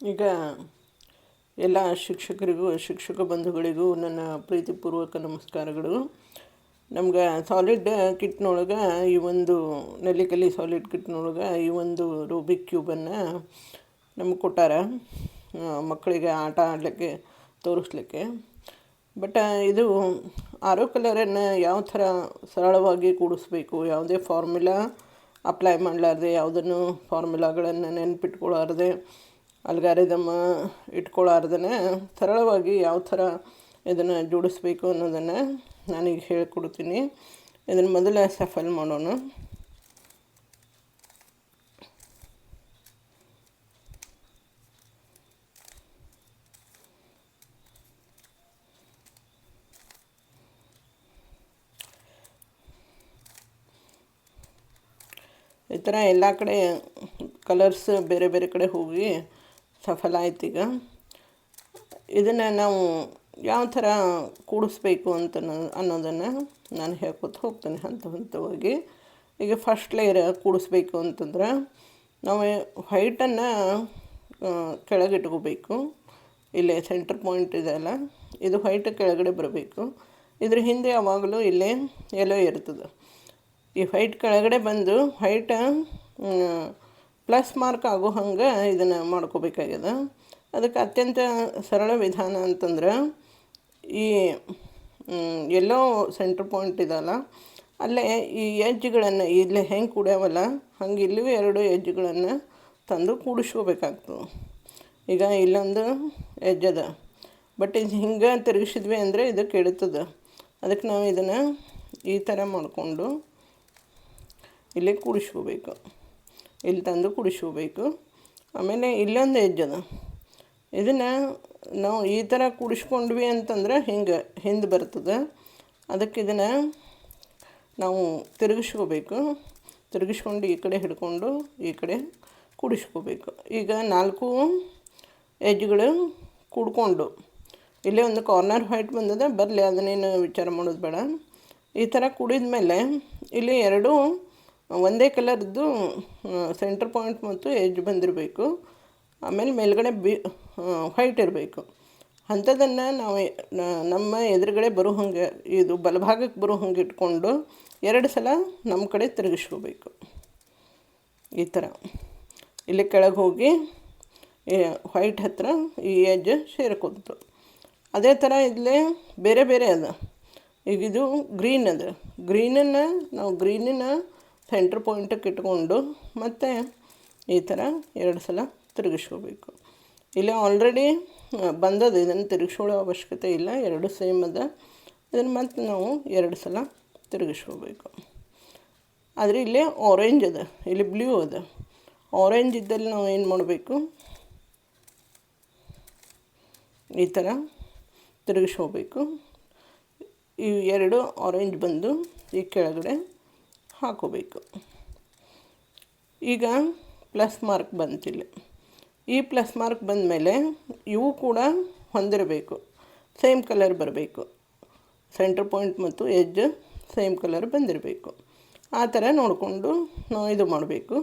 ಈಗ ಎಲ್ಲ ಶಿಕ್ಷಕರಿಗೂ, ಶಿಕ್ಷಕ ಬಂಧುಗಳಿಗೂ ನನ್ನ ಪ್ರೀತಿಪೂರ್ವಕ ನಮಸ್ಕಾರಗಳು. ನಮ್ಗೆ ಸಾಲಿಡ್ ಕಿಟ್ನೊಳಗೆ ಈ ಒಂದು, ನೆಲ್ಲಿಕಲ್ಲಿ ಸಾಲಿಡ್ ಕಿಟ್ನೊಳಗೆ ಈ ಒಂದು ರೂಬಿಕ್ ಕ್ಯೂಬನ್ನು ನಮ್ಗೆ ಕೊಟ್ಟಾರ. ಮಕ್ಕಳಿಗೆ ಆಟ ಆಡಲಿಕ್ಕೆ ತೋರಿಸ್ಲಿಕ್ಕೆ. ಬಟ್ ಇದು ಆರೋ ಕಲರನ್ನು ಯಾವ ಥರ ಸರಳವಾಗಿ ಕೂಡಿಸ್ಬೇಕು, ಯಾವುದೇ ಫಾರ್ಮುಲಾ ಅಪ್ಲೈ ಮಾಡಲಾರ್ದೆ, ಯಾವುದನ್ನು ಫಾರ್ಮುಲಾಗಳನ್ನು ನೆನಪಿಟ್ಕೊಳ್ಳಾರ್ದೆ ಅಲ್ಗಾರಿದಮ್ ಇಟ್ಕೊಳ್ಳಾರ್ದೇ ಸರಳವಾಗಿ ಯಾವ ಥರ ಇದನ್ನು ಜೋಡಿಸ್ಬೇಕು ಅನ್ನೋದನ್ನು ನಾನೀಗ ಹೇಳ್ಕೊಡ್ತೀನಿ. ಇದನ್ನು ಮೊದಲೇ ಸಫಲ್ ಮಾಡೋಣ. ಈ ಥರ ಎಲ್ಲ ಕಡೆ ಕಲರ್ಸ್ ಬೇರೆ ಬೇರೆ ಕಡೆ ಹೋಗಿ ಸಫಲ ಆಯ್ತು ಈಗ. ಇದನ್ನು ನಾವು ಯಾವ ಥರ ಕೂಡಿಸ್ಬೇಕು ಅಂತ ಅನ್ನೋದನ್ನು ನಾನು ಹೇಳ್ಕೊತ ಹೋಗ್ತೇನೆ ಹಂತ ಹಂತವಾಗಿ. ಈಗ ಫಸ್ಟ್ ಲೇಯರ್ ಕೂಡಿಸ್ಬೇಕು ಅಂತಂದ್ರೆ ನಾವು ವೈಟನ್ನು ಕೆಳಗಿಟ್ಕೋಬೇಕು. ಇಲ್ಲೇ ಸೆಂಟರ್ ಪಾಯಿಂಟ್ ಇದೆ ಅಲ್ಲ, ಇದು ವೈಟ್ ಕೆಳಗಡೆ ಬರಬೇಕು. ಇದ್ರ ಹಿಂದೆ ಯಾವಾಗಲೂ ಇಲ್ಲೇ ಎಲ್ಲೋ ಇರ್ತದೆ. ಈ ವೈಟ್ ಕೆಳಗಡೆ ಬಂದು ವೈಟ್ ಪ್ಲಸ್ ಮಾರ್ಕ್ ಆಗೋ ಹಂಗೆ ಇದನ್ನು ಮಾಡ್ಕೋಬೇಕಾಗ್ಯದ. ಅದಕ್ಕೆ ಅತ್ಯಂತ ಸರಳ ವಿಧಾನ ಅಂತಂದ್ರೆ ಈ ಎಲ್ಲೋ ಸೆಂಟ್ರ್ ಪಾಯಿಂಟ್ ಇದಲ್ಲ, ಅಲ್ಲೇ ಈ ಎಜ್ಗಳನ್ನು ಇಲ್ಲಿ ಹೆಂಗೆ ಕೂಡ್ಯಾವಲ್ಲ, ಹಂಗೆ ಇಲ್ಲೂ ಎರಡು ಎಜ್ಜುಗಳನ್ನು ತಂದು ಕೂಡಿಸ್ಕೋಬೇಕಾಗ್ತದೆ ಈಗ ಇಲ್ಲೊಂದು ಎಜ್ಜದ ಬಟ್ ಇದು ಹಿಂಗೆ ತಿರುಗಿಸಿದ್ವಿ ಅಂದರೆ ಇದು ಕೆಡುತ್ತದೆ. ಅದಕ್ಕೆ ನಾವು ಇದನ್ನು ಈ ಥರ ಮಾಡಿಕೊಂಡು ಇಲ್ಲಿ ಕೂಡಿಸ್ಕೋಬೇಕು. ಇಲ್ಲಿ ತಂದು ಕುಡಿಸ್ಕೋಬೇಕು. ಆಮೇಲೆ ಇಲ್ಲೊಂದು ಹೆಜ್ಜದ ಇದನ್ನು ನಾವು ಈ ಥರ ಕುಡಿಸ್ಕೊಂಡ್ವಿ ಅಂತಂದ್ರೆ ಹಿಂಗೆ ಹಿಂದೆ ಬರ್ತದೆ. ಅದಕ್ಕೆ ಇದನ್ನು ನಾವು ತಿರುಗಿಸ್ಕೋಬೇಕು. ತಿರುಗಿಸ್ಕೊಂಡು ಈ ಕಡೆ ಹಿಡ್ಕೊಂಡು ಈ ಕಡೆ ಕುಡಿಸ್ಕೋಬೇಕು. ಈಗ ನಾಲ್ಕು ಎಜ್ಗಳು ಕುಡ್ಕೊಂಡು. ಇಲ್ಲೇ ಒಂದು ಕಾರ್ನರ್ ಹೈಟ್ ಬಂದದೆ ಬರಲಿ, ಅದನ್ನೇನು ವಿಚಾರ ಮಾಡೋದು ಬೇಡ. ಈ ಥರ ಕುಡಿದ ಮೇಲೆ ಇಲ್ಲಿ ಎರಡು ಒಂದೇ ಕಲರ್ದು ಸೆಂಟರ್ ಪಾಯಿಂಟ್ ಮತ್ತು ಎಜ್ ಬಂದಿರಬೇಕು. ಆಮೇಲೆ ಮೇಲ್ಗಡೆ ಬಿ ವೈಟ್ ಇರಬೇಕು. ಅಂಥದ್ದನ್ನು ನಾವು ನಮ್ಮ ಎದುರುಗಡೆ ಬರೋ ಹಂಗೆ, ಇದು ಬಲಭಾಗಕ್ಕೆ ಬರೋ ಹಂಗೆ ಇಟ್ಕೊಂಡು ಎರಡು ಸಲ ನಮ್ಮ ಕಡೆ ತಿರುಗಿಸ್ಕೋಬೇಕು. ಈ ಥರ. ಇಲ್ಲಿ ಕೆಳಗೆ ಹೋಗಿ ವೈಟ್ ಹತ್ತಿರ ಈ ಎಜ್ ಸೇರ್ಕೊತು ಅದೇ ಥರ ಇಲ್ಲೇ ಬೇರೆ ಬೇರೆ ಅದ. ಈಗ ಇದು ಗ್ರೀನ್ ಅದ. ಗ್ರೀನನ್ನು ನಾವು ಗ್ರೀನಿನ ಸೆಂಟ್ರ್ ಪಾಯಿಂಟಕ್ಕೆ ಇಟ್ಕೊಂಡು ಮತ್ತು ಈ ಥರ ಎರಡು ಸಲ ತಿರುಗಿಸ್ಕೋಬೇಕು. ಇಲ್ಲಿ ಆಲ್ರೆಡಿ ಬಂದದ್ದು ಇದನ್ನು ತಿರುಗಿಸ್ಕೊಳ್ಳೋ ಅವಶ್ಯಕತೆ ಇಲ್ಲ. ಎರಡು ಸೇಮ್ ಅದ. ಇದನ್ನು ಮತ್ತೆ ನಾವು ಎರಡು ಸಲ ತಿರುಗಿಸ್ಕೋಬೇಕು. ಆದರೆ ಇಲ್ಲಿ ಆರೆಂಜ್ ಅದ. ಇಲ್ಲಿ ಬ್ಲೂ ಅದ. ಆರೆಂಜ್ ಇದ್ದಲ್ಲಿ ನಾವು ಏನು ಮಾಡಬೇಕು? ಈ ಥರ ತಿರುಗಿಸ್ಕೋಬೇಕು. ಈ ಎರಡು ಆರೆಂಜ್ ಬಂದು ಈ ಕೆಳಗಡೆ ಹಾಕೋಬೇಕು. ಈಗ ಪ್ಲಸ್ ಮಾರ್ಕ್ ಬಂತಿಲ್ಲ. ಈ ಪ್ಲಸ್ ಮಾರ್ಕ್ ಬಂದ ಮೇಲೆ ಇವು ಕೂಡ ಹೊಂದಿರಬೇಕು. ಸೇಮ್ ಕಲರ್ ಬರಬೇಕು. ಸೆಂಟ್ರ್ ಪಾಯಿಂಟ್ ಮತ್ತು ಎಜ್ ಸೇಮ್ ಕಲರ್ ಬಂದಿರಬೇಕು. ಆ ಥರ ನೋಡಿಕೊಂಡು ನಾವು ಇದು ಮಾಡಬೇಕು.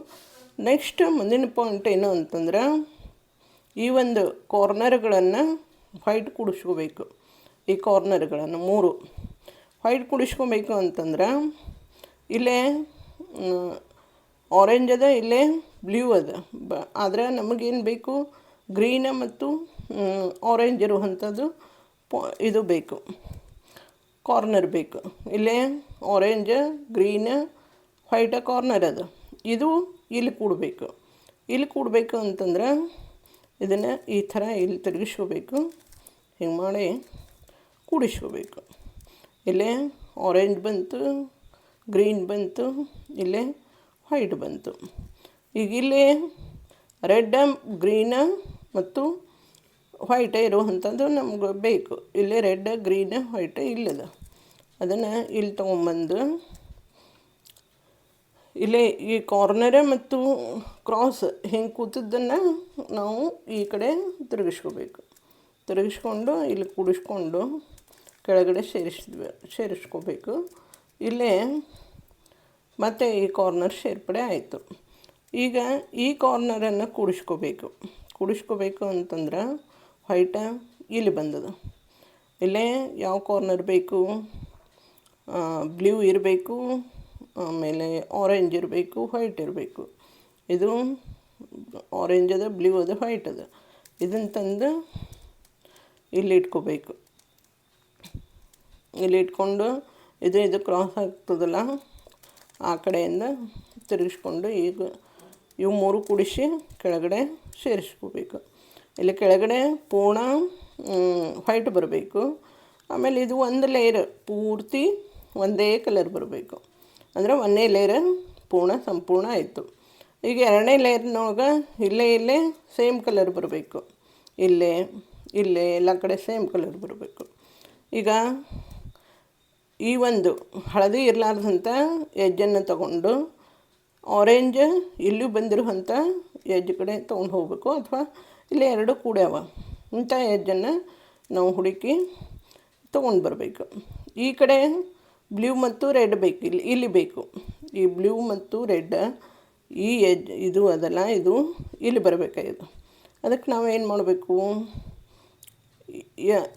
ನೆಕ್ಸ್ಟ್ ಮುಂದಿನ ಪಾಯಿಂಟ್ ಏನು ಅಂತಂದ್ರೆ ಈ ಒಂದು ಕಾರ್ನರ್ಗಳನ್ನು ವೈಟ್ ಕುಡಿಸ್ಕೋಬೇಕು. ಈ ಕಾರ್ನರ್ಗಳನ್ನು ಮೂರು. ವೈಟ್ ಕುಡಿಸ್ಕೋಬೇಕು ಅಂತಂದ್ರೆ ಇಲ್ಲೇ ಆರೆಂಜ್ ಅದ, ಇಲ್ಲೇ ಬ್ಲೂ ಅದ. ಬ, ಆದ್ರೆ ನಮಗೇನು ಬೇಕು? ಗ್ರೀನ ಮತ್ತು ಆರೆಂಜ್ ಇರುವಂಥದ್ದು ಪೊ, ಇದು ಬೇಕು. ಕಾರ್ನರ್ ಬೇಕು. ಇಲ್ಲೇ ಆರೆಂಜ್ ಗ್ರೀನ್ ವೈಟ ಕಾರ್ನರ್ ಅದ. ಇದು ಇಲ್ಲಿ ಕೂಡಬೇಕು. ಇಲ್ಲಿ ಕೂಡಬೇಕು ಅಂತಂದ್ರೆ ಇದನ್ನು ಈ ಥರ ಇಲ್ಲಿ ತಿರುಗಿಸ್ಕೋಬೇಕು. ಹಿಂಗೆ ಮಾಡಿ ಕೂಡಿಸ್ಕೋಬೇಕು. ಇಲ್ಲೇ ಆರೆಂಜ್ ಬಂತು ಗ್ರೀನ್ ಬಂತು, ಇಲ್ಲೇ ವೈಟ್ ಬಂತು. ಈಗ ಇಲ್ಲಿ ರೆಡ್, ಗ್ರೀನ್ ಮತ್ತು ವೈಟ್ ಇರುವಂಥದ್ದು ನಮ್ಗೆ ಬೇಕು. ಇಲ್ಲಿ ರೆಡ್, ಗ್ರೀನ್, ವೈಟ್ ಇಲ್ಲದ. ಅದನ್ನು ಇಲ್ಲಿ ತೊಗೊಂಬಂದು ಇಲ್ಲಿ ಈ ಕಾರ್ನರ ಮತ್ತು ಕ್ರಾಸ್ ಹಿಂಗೆ ಕೂತದ್ದನ್ನು ನಾವು ಈ ಕಡೆ ತಿರುಗಿಸ್ಕೋಬೇಕು. ತಿರುಗಿಸ್ಕೊಂಡು ಇಲ್ಲಿ ಕೂಡಿಸ್ಕೊಂಡು ಕೆಳಗಡೆ ಸೇರಿಸಿದ್ವಿ ಸೇರಿಸ್ಕೋಬೇಕು. ಇಲ್ಲೇ ಮತ್ತು ಈ ಕಾರ್ನರ್ ಸೇರ್ಪಡೆ ಆಯಿತು. ಈಗ ಈ ಕಾರ್ನರನ್ನು ಕೂಡಿಸ್ಕೋಬೇಕು. ಕೂಡಿಸ್ಕೋಬೇಕು ಅಂತಂದ್ರೆ ವೈಟ ಇಲ್ಲಿ ಬಂದದ ಇಲ್ಲೇ ಯಾವ ಕಾರ್ನರ್ ಬೇಕು? ಬ್ಲೂ ಇರಬೇಕು, ಆಮೇಲೆ ಆರೆಂಜ್ ಇರಬೇಕು ವೈಟ್ ಇರಬೇಕು. ಇದು ಆರೆಂಜ್ ಅದ ಬ್ಲೂ ಅದ ವೈಟ್ ಅದ. ಇದನ್ನು ತಂದು ಇಲ್ಲಿ ಇಟ್ಕೋಬೇಕು. ಇಲ್ಲಿ ಇಟ್ಕೊಂಡು ಇದು ಇದು ಕ್ರಾಸ್ ಆಗ್ತದಲ್ಲ, ಆ ಕಡೆಯಿಂದ ತಿರುಗಿಸ್ಕೊಂಡು ಈಗ ಇವು ಮೂರು ಕುಡಿಸಿ ಕೆಳಗಡೆ ಸೇರಿಸ್ಕೋಬೇಕು. ಇಲ್ಲಿ ಕೆಳಗಡೆ ಪೂರ್ಣ ವೈಟ್ ಬರಬೇಕು. ಆಮೇಲೆ ಇದು ಒಂದು ಲೇಯರ್ ಪೂರ್ತಿ ಒಂದೇ ಕಲರ್ ಬರಬೇಕು. ಅಂದರೆ ಒಂದೇ ಲೇಯರ್ ಪೂರ್ಣ, ಸಂಪೂರ್ಣ ಆಯಿತು. ಈಗ ಎರಡನೇ ಲೇಯರ್ನೊಳಗೆ ಇಲ್ಲೇ ಇಲ್ಲೇ ಸೇಮ್ ಕಲರ್ ಬರಬೇಕು. ಇಲ್ಲೇ ಇಲ್ಲೇ ಎಲ್ಲ ಕಡೆ ಸೇಮ್ ಕಲರ್ ಬರಬೇಕು. ಈಗ ಈ ಒಂದು ಹಳದಿ ಇರಲಾರ್ದಂಥ ಎಜ್ಜನ್ನು ತಗೊಂಡು ಆರೆಂಜ್ ಇಲ್ಲೂ ಬಂದಿರುವಂಥ ಎಜ್ಜು ಕಡೆ ತೊಗೊಂಡು ಹೋಗಬೇಕು. ಅಥವಾ ಇಲ್ಲಿ ಎರಡು ಕೂಡ್ಯಾವ ಇಂಥ ಎಜ್ಜನ್ನು ನಾವು ಹುಡುಕಿ ತೊಗೊಂಡು ಬರಬೇಕು. ಈ ಕಡೆ ಬ್ಲೂ ಮತ್ತು ರೆಡ್ ಬೇಕು. ಇಲ್ಲಿ ಇಲ್ಲಿ ಬೇಕು. ಈ ಬ್ಲೂ ಮತ್ತು ರೆಡ್, ಈ ಎಜ್ ಇದು ಅದಲ್ಲ, ಇದು ಇಲ್ಲಿ ಬರಬೇಕಾಗಿದ್ದು. ಅದಕ್ಕೆ ನಾವು ಏನು ಮಾಡಬೇಕು?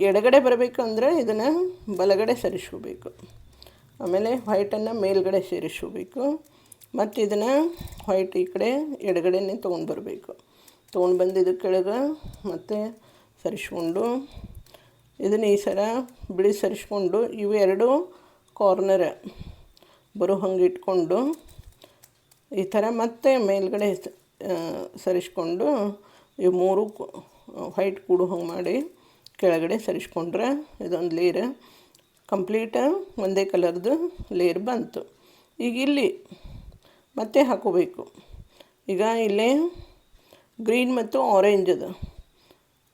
ಎಡಗಡೆ ಬರಬೇಕು ಅಂದರೆ ಇದನ್ನು ಬಲಗಡೆ ಸರಿಸ್ಕೋಬೇಕು ಆಮೇಲೆ ವೈಟನ್ನು ಮೇಲ್ಗಡೆ ಸೇರಿಸ್ಕೋಬೇಕು ಮತ್ತು ಇದನ್ನು ವೈಟ್ ಈ ಕಡೆ ಎಡಗಡೆನೇ ತೊಗೊಂಡು ಬರಬೇಕು. ತೊಗೊಂಡು ಬಂದಿದ್ದ ಕೆಳಗೆ ಮತ್ತು ಸರಿಸ್ಕೊಂಡು ಇದನ್ನು ಈ ಸರ ಬಿಳಿ ಸರಿಸ್ಕೊಂಡು ಇವೆರಡು ಕಾರ್ನರ್ ಬರೋ ಹಂಗೆ ಇಟ್ಕೊಂಡು ಈ ಥರ ಮತ್ತೆ ಮೇಲ್ಗಡೆ ಸರಿಸ್ಕೊಂಡು ಈ ಮೂರು ವೈಟ್ ಕೂಡು ಹಂಗೆ ಮಾಡಿ ಕೆಳಗಡೆ ಸರಿಸ್ಕೊಂಡ್ರೆ ಇದೊಂದು ಲೇರ್ ಕಂಪ್ಲೀಟ್ ಒಂದೇ ಕಲರ್ದು ಲೇರ್ ಬಂತು. ಈಗ ಇಲ್ಲಿ ಮತ್ತೆ ಹಾಕೋಬೇಕು. ಈಗ ಇಲ್ಲೇ ಗ್ರೀನ್ ಮತ್ತು ಆರೆಂಜ್ ಅದು.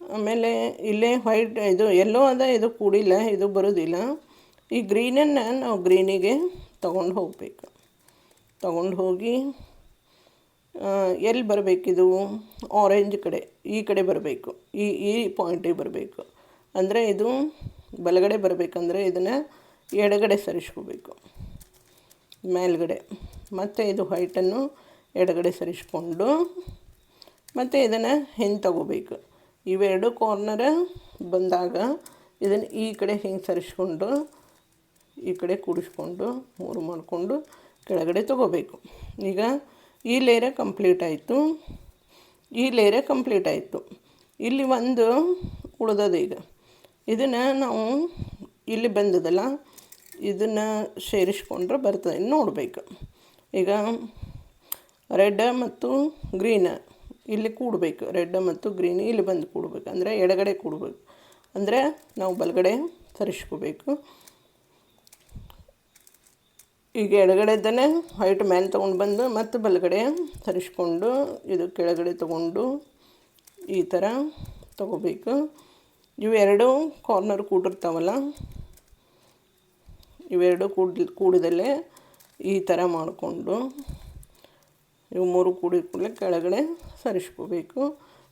ಆಮೇಲೆ ಇಲ್ಲೇ ವೈಟ್ ಇದು ಎಲ್ಲೋ ಅದ, ಇದು ಕೂಡಿಲ್ಲ, ಇದು ಬರೋದಿಲ್ಲ. ಈ ಗ್ರೀನನ್ನು ನಾವು ಗ್ರೀನಿಗೆ ತಗೊಂಡು ಹೋಗಬೇಕು. ತಗೊಂಡು ಹೋಗಿ ಎಲ್ಲಿ ಬರಬೇಕಿದು ಆರೆಂಜ್ ಕಡೆ, ಈ ಕಡೆ ಬರಬೇಕು. ಈ ಈ ಪಾಯಿಂಟಿಗೆ ಬರಬೇಕು. ಅಂದರೆ ಇದು ಬಲಗಡೆ ಬರಬೇಕಂದ್ರೆ ಇದನ್ನು ಎಡಗಡೆ ಸರಿಸ್ಕೋಬೇಕು. ಮೇಲ್ಗಡೆ. ಮತ್ತು ಇದು ಹೈಟನ್ನು ಎಡಗಡೆ ಸರಿಸ್ಕೊಂಡು ಮತ್ತು ಇದನ್ನು ಹೆಂಗೆ ತಗೋಬೇಕು. ಇವೆರಡು ಕಾರ್ನರ ಬಂದಾಗ ಇದನ್ನು ಈ ಕಡೆ ಹೆಂಗೆ ಸರಿಸ್ಕೊಂಡು ಈ ಕಡೆ ಕೂಡಿಸ್ಕೊಂಡು ಮೂರು ಮಾಡಿಕೊಂಡು ಕೆಳಗಡೆ ತಗೋಬೇಕು. ಈಗ ಈ ಲೇರೆ ಕಂಪ್ಲೀಟ್ ಆಯಿತು. ಈ ಲೇರೆ ಕಂಪ್ಲೀಟ್ ಆಯಿತು. ಇಲ್ಲಿ ಒಂದು ಉಳಿದದ ಈಗ. ಇದನ್ನು ನಾವು ಇಲ್ಲಿ ಬಂದದಲ್ಲ, ಇದನ್ನು ಸೇರಿಸ್ಕೊಂಡ್ರೆ ಬರ್ತದೆ. ನೋಡಬೇಕು. ಈಗ ರೆಡ್ ಮತ್ತು ಗ್ರೀನ್ ಇಲ್ಲಿ ಕೂಡಬೇಕು. ರೆಡ್ ಮತ್ತು ಗ್ರೀನ್ ಇಲ್ಲಿ ಬಂದು ಕೂಡಬೇಕು. ಅಂದರೆ ಎಡಗಡೆ ಕೂಡಬೇಕು. ಅಂದರೆ ನಾವು ಬಲಗಡೆ ಸರಿಸ್ಕೋಬೇಕು ಈಗ ಎಡಗಡೆದನ್ನೇ ವೈಟ್ ಮ್ಯಾನ್ ತೊಗೊಂಡು ಬಂದು ಮತ್ತು ಬಲಗಡೆ ತರಿಸ್ಕೊಂಡು ಇದು ಕೆಳಗಡೆ ತೊಗೊಂಡು ಈ ಥರ ತೊಗೋಬೇಕು. ಇವೆರಡು ಕಾರ್ನರ್ ಕೂಡಿರ್ತಾವಲ್ಲ? ಇವೆರಡು ಕೂಡಿ, ಕೂಡಿದಲ್ಲೇ ಈ ಥರ ಮಾಡಿಕೊಂಡು ಇವು ಮೂರು ಕೂಡಿ ಕೂಡಲೇ ಕೆಳಗಡೆ ಸರಿಸ್ಕೋಬೇಕು.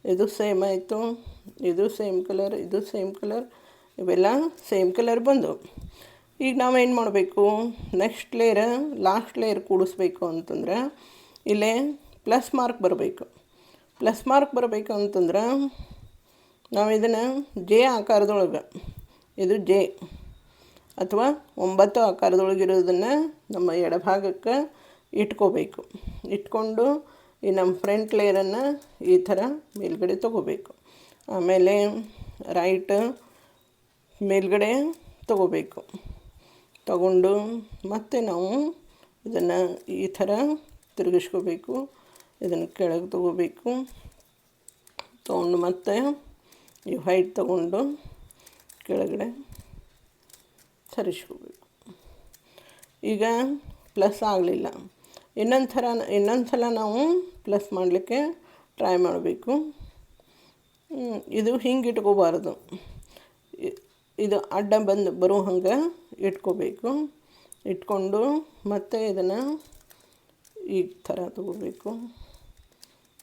ಇದು ಸೇಮ್ ಆಯಿತು. ಇದು ಸೇಮ್ ಕಲರ್ ಇದು ಸೇಮ್ ಕಲರ್ ಇವೆಲ್ಲ ಸೇಮ್ ಕಲರ್ ಬಂದು. ಈಗ ನಾವೇನು ಮಾಡಬೇಕು? ನೆಕ್ಸ್ಟ್ ಲೇಯರ್ ಲಾಸ್ಟ್ ಲೇಯರ್ ಕೂಡಿಸ್ಬೇಕು ಅಂತಂದ್ರೆ ಇಲ್ಲೇ ಪ್ಲಸ್ ಮಾರ್ಕ್ ಬರಬೇಕು. ಪ್ಲಸ್ ಮಾರ್ಕ್ ಬರಬೇಕು ಅಂತಂದ್ರೆ ನಾವು ಇದನ್ನು ಜೆ ಆಕಾರದೊಳಗೆ, ಇದು ಜೆ ಅಥವಾ ಒಂಬತ್ತು ಆಕಾರದೊಳಗಿರೋದನ್ನು ನಮ್ಮ ಎಡಭಾಗಕ್ಕೆ ಇಟ್ಕೋಬೇಕು. ಇಟ್ಕೊಂಡು ಈ ನಮ್ಮ ಫ್ರಂಟ್ ಲೇಯರನ್ನು ಈ ಥರ ಮೇಲ್ಗಡೆ ತಗೋಬೇಕು. ಆಮೇಲೆ ರೈಟ್ ಮೇಲ್ಗಡೆ ತಗೋಬೇಕು. ತಗೊಂಡು ಮತ್ತೆ ನಾವು ಇದನ್ನು ಈ ಥರ ತಿರುಗಿಸ್ಕೋಬೇಕು. ಇದನ್ನು ಕೆಳಗೆ ತಗೋಬೇಕು. ತೊಗೊಂಡು ಮತ್ತೆ ಈ ಹೈಟ್ ತಗೊಂಡು ಕೆಳಗಡೆ ಸರಿಸ್ಕೋಬೇಕು. ಈಗ ಪ್ಲಸ್ ಆಗಲಿಲ್ಲ. ಇನ್ನೊಂದು ಥರ ಇನ್ನೊಂದು ಸಲ ನಾವು ಪ್ಲಸ್ ಮಾಡಲಿಕ್ಕೆ ಟ್ರೈ ಮಾಡಬೇಕು. ಇದು ಹಿಂಗೆ ಇಟ್ಕೋಬಾರ್ದು. ಇದು ಅಡ್ಡ ಬಂದು ಬರೋ ಹಂಗೆ ಇಟ್ಕೋಬೇಕು. ಇಟ್ಕೊಂಡು ಮತ್ತೆ ಇದನ್ನು ಈ ಥರ ತಗೋಬೇಕು.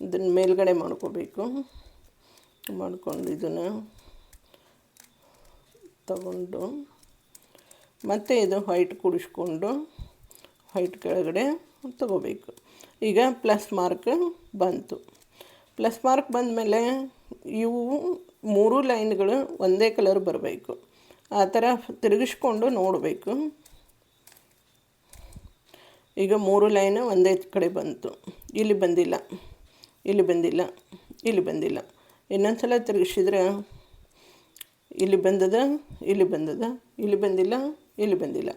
ಇದನ್ನು ಮೇಲ್ಗಡೆ ಮಾಡ್ಕೋಬೇಕು. ಮಾಡಿಕೊಂಡು ಇದನ್ನು ತಗೊಂಡು, ಮತ್ತು ಇದು ವೈಟ್ ಕುಡಿಸ್ಕೊಂಡು ವೈಟ್ ಕೆಳಗಡೆ ತಗೋಬೇಕು. ಈಗ ಪ್ಲಸ್ ಮಾರ್ಕ್ ಬಂತು. ಪ್ಲಸ್ ಮಾರ್ಕ್ ಬಂದಮೇಲೆ ಇವು ಮೂರು ಲೈನ್ಗಳು ಒಂದೇ ಕಲರ್ ಬರಬೇಕು. ಆ ಥರ ತಿರುಗಿಸ್ಕೊಂಡು ನೋಡಬೇಕು. ಈಗ ಮೂರು ಲೈನ್ ಒಂದೇ ಕಡೆ ಬಂತು. ಇಲ್ಲಿ ಬಂದಿಲ್ಲ. ಇಲ್ಲಿ ಬಂದಿಲ್ಲ. ಇಲ್ಲಿ ಬಂದಿಲ್ಲ. ಇನ್ನೊಂದು ಸಲ ತಿರುಗಿಸಿದ್ರೆ ಇಲ್ಲಿ ಬಂದದ ಇಲ್ಲಿ ಬಂದದ, ಇಲ್ಲಿ ಬಂದಿಲ್ಲ ಇಲ್ಲಿ ಬಂದಿಲ್ಲ.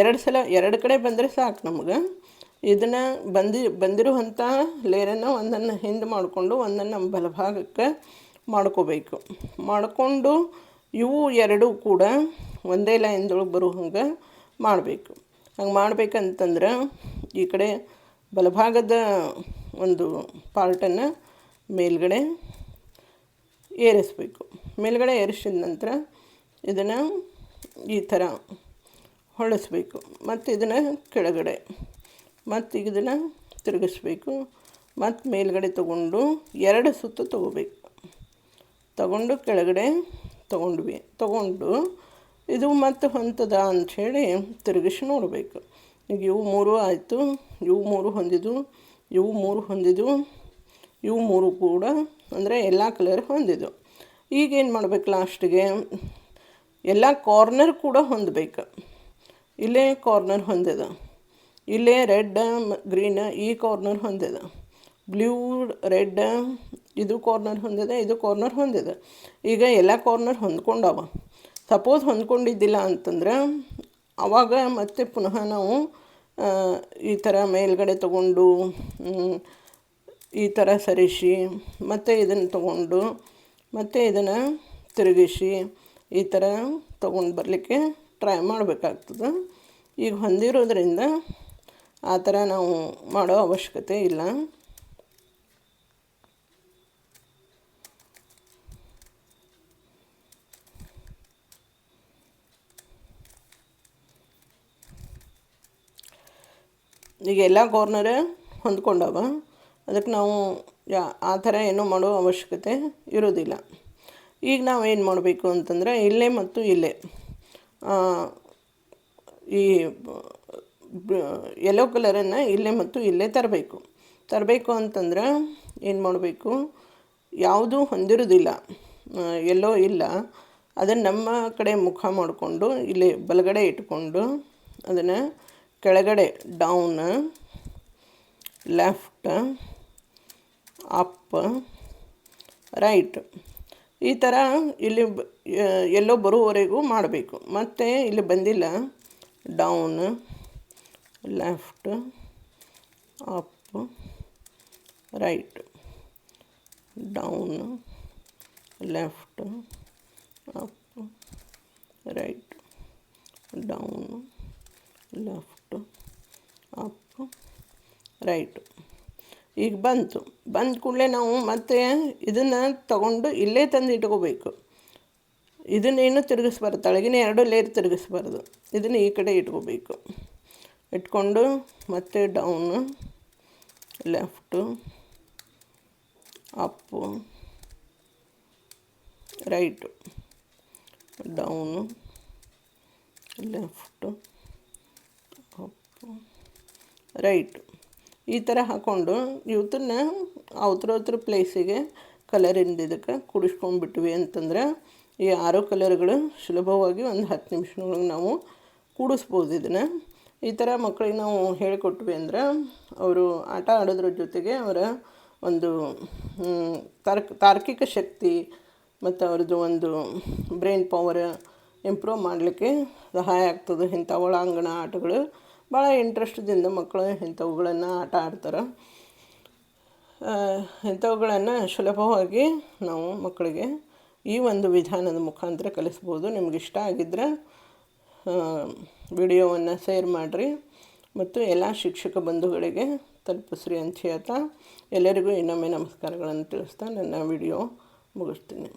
ಎರಡು ಸಲ, ಎರಡು ಕಡೆ ಬಂದರೆ ಸಾಕು ನಮಗೆ. ಇದನ್ನು ಬಂದಿ ಬಂದಿರುವಂಥ ಲೇರನ್ನು ಒಂದನ್ನು ಹಿಂದೆ ಮಾಡಿಕೊಂಡು ಒಂದನ್ನು ನಮ್ಮ ಬಲಭಾಗಕ್ಕೆ ಮಾಡ್ಕೋಬೇಕು. ಮಾಡಿಕೊಂಡು ಇವು ಎರಡೂ ಕೂಡ ಒಂದೇ ಲೈನ್ದೊಳಗೆ ಬರೋ ಹಂಗೆ ಮಾಡಬೇಕು. ಹಂಗೆ ಮಾಡಬೇಕಂತಂದ್ರೆ ಈ ಕಡೆ ಬಲಭಾಗದ ಒಂದು ಪಾರ್ಟನ್ನು ಮೇಲ್ಗಡೆ ಏರಿಸಬೇಕು. ಮೇಲ್ಗಡೆ ಏರಿಸಿದ ನಂತರ ಇದನ್ನು ಈ ಥರ ಹೊಳಿಸ್ಬೇಕು. ಮತ್ತು ಇದನ್ನು ಕೆಳಗಡೆ. ಮತ್ತು ಇದನ್ನು ತಿರುಗಿಸ್ಬೇಕು. ಮತ್ತು ಮೇಲ್ಗಡೆ ತಗೊಂಡು ಎರಡು ಸುತ್ತು ತಗೋಬೇಕು. ತಗೊಂಡು ಕೆಳಗಡೆ ತಗೊಂಡ್ವಿ. ತಗೊಂಡು ಇದು ಮತ್ತು ಹೊಂತದ ಅಂಥೇಳಿ ತಿರುಗಿಸಿ ನೋಡಬೇಕು. ಈಗ ಇವು ಮೂರು ಆಯಿತು. ಇವು ಮೂರು ಹೊಂದಿದ್ದು. ಇವು ಮೂರು ಹೊಂದಿದ್ದು. ಇವು ಮೂರು ಕೂಡ ಅಂದರೆ ಎಲ್ಲ ಕಲರ್ ಹೊಂದಿದ್ದು. ಈಗೇನು ಮಾಡಬೇಕು ಲಾಸ್ಟಿಗೆ ಎಲ್ಲ ಕಾರ್ನರ್ ಕೂಡ ಹೊಂದಬೇಕು. ಇಲ್ಲೇ ಕಾರ್ನರ್ ಹೊಂದಿದ ಇಲ್ಲೇ ರೆಡ್ ಗ್ರೀನ್ ಈ ಕಾರ್ನರ್ ಹೊಂದಿದ ಬ್ಲೂ ರೆಡ್ ಇದು ಕಾರ್ನರ್ ಹೊಂದಿದೆ ಇದು ಕಾರ್ನರ್ ಹೊಂದಿದೆ ಈಗ ಎಲ್ಲ ಕಾರ್ನರ್ ಹೊಂದ್ಕೊಂಡವ. ಸಪೋಸ್ ಹೊಂದ್ಕೊಂಡಿದ್ದಿಲ್ಲ ಅಂತಂದ್ರೆ ಆವಾಗ ಮತ್ತೆ ಪುನಃ ನಾವು ಈ ಥರ ಮೇಲ್ಗಡೆ ತಗೊಂಡು ಈ ಥರ ಸರಿಸಿ, ಮತ್ತು ಇದನ್ನು ತಗೊಂಡು, ಮತ್ತು ಇದನ್ನು ತಿರುಗಿಸಿ, ಈ ಥರ ತೊಗೊಂಡು ಬರಲಿಕ್ಕೆ ಟ್ರೈ ಮಾಡಬೇಕಾಗ್ತದೆ. ಈಗ ಹೊಂದಿರೋದ್ರಿಂದ ಆ ಥರ ನಾವು ಮಾಡೋ ಅವಶ್ಯಕತೆ ಇಲ್ಲ. ಈಗ ಎಲ್ಲ ಕಾರ್ನರ್ ಹೊಂದ್ಕೊಂಡವ. ಅದಕ್ಕೆ ನಾವು ಯಾ, ಆ ಥರ ಏನೂ ಮಾಡೋ ಅವಶ್ಯಕತೆ ಇರೋದಿಲ್ಲ. ಈಗ ನಾವು ಏನು ಮಾಡಬೇಕು ಅಂತಂದರೆ ಇಲ್ಲೇ ಮತ್ತು ಇಲ್ಲೇ. ಈ ಯೆಲ್ಲೋ ಕಲರನ್ನು ಇಲ್ಲೇ ಮತ್ತು ಇಲ್ಲೇ ತರಬೇಕು. ತರಬೇಕು ಅಂತಂದ್ರೆ ಏನು ಮಾಡಬೇಕು? ಯಾವುದೂ ಹೊಂದಿರೋದಿಲ್ಲ ಎಲ್ಲೋ ಇಲ್ಲ. ಅದನ್ನು ನಮ್ಮ ಕಡೆ ಮುಖ ಮಾಡಿಕೊಂಡು ಇಲ್ಲಿ ಬಲಗಡೆ ಇಟ್ಕೊಂಡು ಅದನ್ನು ಕೆಳಗಡೆ ಡೌನ್ ಲೆಫ್ಟ್ ಅಪ್, ರೈಟ್. ಈ ಥರ ಇಲ್ಲಿ ಎಲ್ಲೋ ಬರುವವರೆಗೂ ಮಾಡಬೇಕು. ಮತ್ತು ಇಲ್ಲಿ ಬಂದಿಲ್ಲ, down, left, up, right. Down, left, up, right. Down, left, up, right. ಈಗ ಬಂತು. ಬಂದ ಕೂಡಲೇ ನಾವು ಮತ್ತೆ ಇದನ್ನು ತಗೊಂಡು ಇಲ್ಲೇ ತಂದು ಇಟ್ಕೋಬೇಕು. ಇದನ್ನೇನು ತಿರುಗಿಸ್ಬಾರ್ದು. ತಳಗಿನ ಎರಡು ಲೇರ್ ತಿರುಗಿಸ್ಬಾರ್ದು. ಇದನ್ನು ಈ ಕಡೆ ಇಟ್ಕೋಬೇಕು. ಇಟ್ಕೊಂಡು ಮತ್ತೆ down, left, up, right, down, left, up, right. ಈ ಥರ ಹಾಕ್ಕೊಂಡು ಇವತ್ತನ್ನ ಅವತ್ರ ಅವತ್ರ ಪ್ಲೇಸಿಗೆ ಕಲರಿಂದ ಇದಕ್ಕೆ ಕೂಡಿಸ್ಕೊಂಡ್ಬಿಟ್ವಿ ಅಂತಂದ್ರೆ ಈ ಆರು ಕಲರ್ಗಳು ಸುಲಭವಾಗಿ ಒಂದು ಹತ್ತು ನಿಮಿಷದೊಳಗೆ ನಾವು ಕೂಡಿಸ್ಬೋದು ಇದನ್ನು. ಈ ಥರ ಮಕ್ಕಳಿಗೆ ನಾವು ಹೇಳಿಕೊಟ್ವಿ ಅಂದ್ರೆ ಅವರು ಆಟ ಆಡೋದ್ರ ಜೊತೆಗೆ ಅವರ ಒಂದು ತಾರ್ಕ್, ತಾರ್ಕಿಕ ಶಕ್ತಿ ಮತ್ತು ಅವ್ರದ್ದು ಒಂದು ಬ್ರೈನ್ ಪವರ್ ಇಂಪ್ರೂವ್ ಮಾಡಲಿಕ್ಕೆ ಸಹಾಯ ಆಗ್ತದೆ ಇಂಥ ಒಳಾಂಗಣ ಆಟಗಳು. ಭಾಳ ಇಂಟ್ರೆಸ್ಟ್ದಿಂದ ಮಕ್ಕಳು ಇಂಥವುಗಳನ್ನು ಆಟ ಆಡ್ತಾರೆ. ಇಂಥವುಗಳನ್ನು ಸುಲಭವಾಗಿ ನಾವು ಮಕ್ಕಳಿಗೆ ಈ ಒಂದು ವಿಧಾನದ ಮುಖಾಂತರ ಕಲಿಸ್ಬೋದು. ನಿಮ್ಗೆ ಇಷ್ಟ ಆಗಿದ್ದರೆ ವಿಡಿಯೋವನ್ನು ಶೇರ್ ಮಾಡಿರಿ ಮತ್ತು ಎಲ್ಲ ಶಿಕ್ಷಕ ಬಂಧುಗಳಿಗೆ ತಲುಪಿಸ್ರಿ ಅಂತ ಹೇಳ್ತಾ ಎಲ್ಲರಿಗೂ ಇನ್ನೊಮ್ಮೆ ನಮಸ್ಕಾರಗಳನ್ನು ತಿಳಿಸ್ತಾ ನನ್ನ ವಿಡಿಯೋ ಮುಗಿಸ್ತೀನಿ.